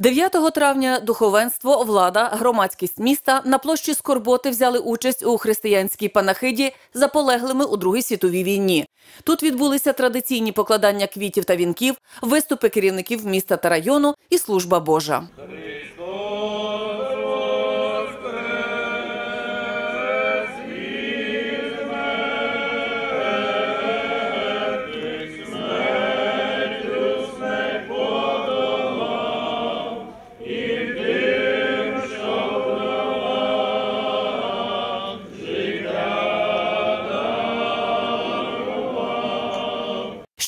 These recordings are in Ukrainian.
9 травня духовенство, влада, громадськість міста на площі Скорботи взяли участь у християнській панахиді за полеглими у Другій світовій війні. Тут відбулися традиційні покладання квітів та вінків, виступи керівників міста та району і служба Божа.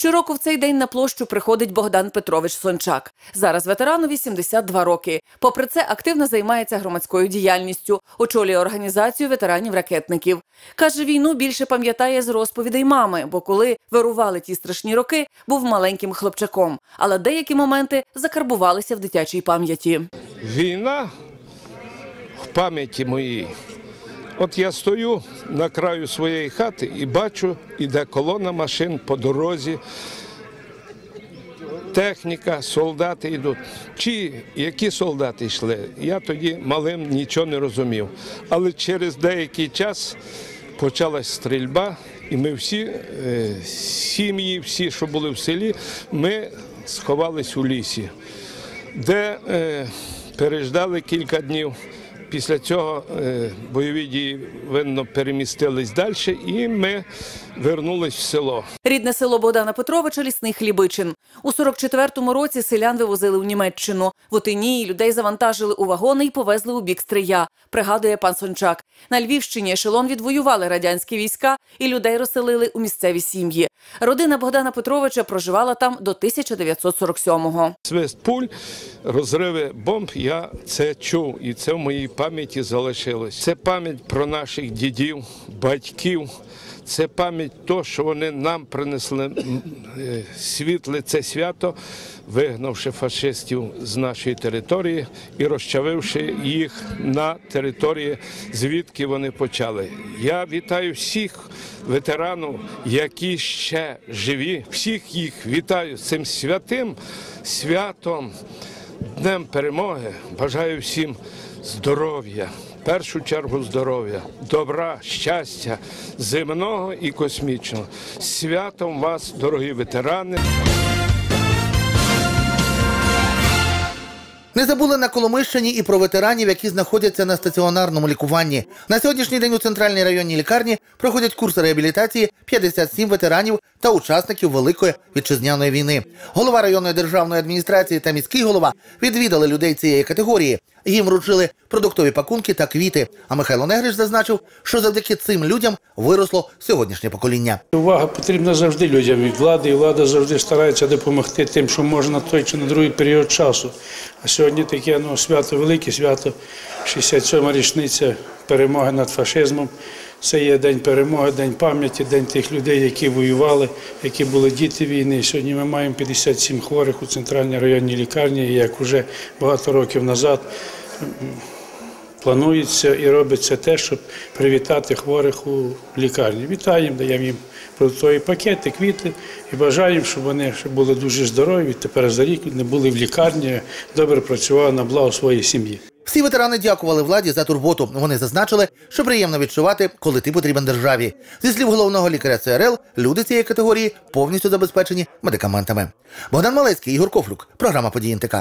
Щороку в цей день на площу приходить Богдан Петрович Сончак. Зараз ветерану 82 роки. Попри це, активно займається громадською діяльністю, очолює організацію ветеранів-ракетників. Каже, війну більше пам'ятає з розповідей мами, бо коли вирували ті страшні роки, був маленьким хлопчаком. Але деякі моменти закарбувалися в дитячій пам'яті. Війна в пам'яті моїй. От я стою на краю своєї хати і бачу, іде колона машин по дорозі. Техніка, солдати йдуть. Чи які солдати йшли? Я тоді малим нічого не розумів. Але через деякий час почалась стрільба, і ми всі е, сім'ї, всі, що були в селі, ми сховались у лісі, де е, переждали кілька днів. Після цього е, бойові дії винно перемістились далі, і ми вернулись в село. Рідне село Богдана Петровича Лісний Хлібичин. У 44-му році селян вивозили в Німеччину. В Отинії людей завантажили у вагони і повезли у бік Стрия, пригадує пан Сончак. На Львівщині ешелон відвоювали радянські війська і людей розселили у місцеві сім'ї. Родина Богдана Петровича проживала там до 1947-го. Свист пуль, розриви бомб. Я це чув, і це в моїй пам'яті залишилось. Це пам'ять про наших дідів, батьків. Це пам'ять того, що вони нам принесли е, світле це свято, вигнавши фашистів з нашої території і розчавивши їх на території, звідки вони почали. Я вітаю всіх ветеранів, які ще живі. Всіх їх вітаю цим святим святом, Днем перемоги. Бажаю всім здоров'я. В першу чергу здоров'я, добра, щастя, земного і космічного. Святом вас, дорогі ветерани! Не забули на Коломищині і про ветеранів, які знаходяться на стаціонарному лікуванні. На сьогоднішній день у центральній районній лікарні проходять курси реабілітації 57 ветеранів та учасників Великої вітчизняної війни. Голова районної державної адміністрації та міський голова відвідали людей цієї категорії. Їм вручили продуктові пакунки та квіти. А Михайло Негриш зазначив, що завдяки цим людям виросло сьогоднішнє покоління. Увага потрібна завжди людям від влади, і влада завжди старається допомогти тим, що можна той чи на другий період часу. А сьогодні таке ну, свято велике, свято 67 річниця перемоги над фашизмом. Це є день перемоги, день пам'яті, день тих людей, які воювали, які були діти війни. Сьогодні ми маємо 57 хворих у центральній районній лікарні, як вже багато років назад планується і робиться те, щоб привітати хворих у лікарні. Вітаємо, даємо їм продуктові пакети, квіти і бажаємо, щоб вони були дуже здорові. Тепер за рік не були в лікарні, добре працювали на благо своєї сім'ї. Всі ветерани дякували владі за турботу. Вони зазначили, що приємно відчувати, коли ти потрібен державі. Зі слів головного лікаря ЦРЛ, люди цієї категорії повністю забезпечені медикаментами. Богдан Малецький, Ігор Кофлюк, програма «Події НТК».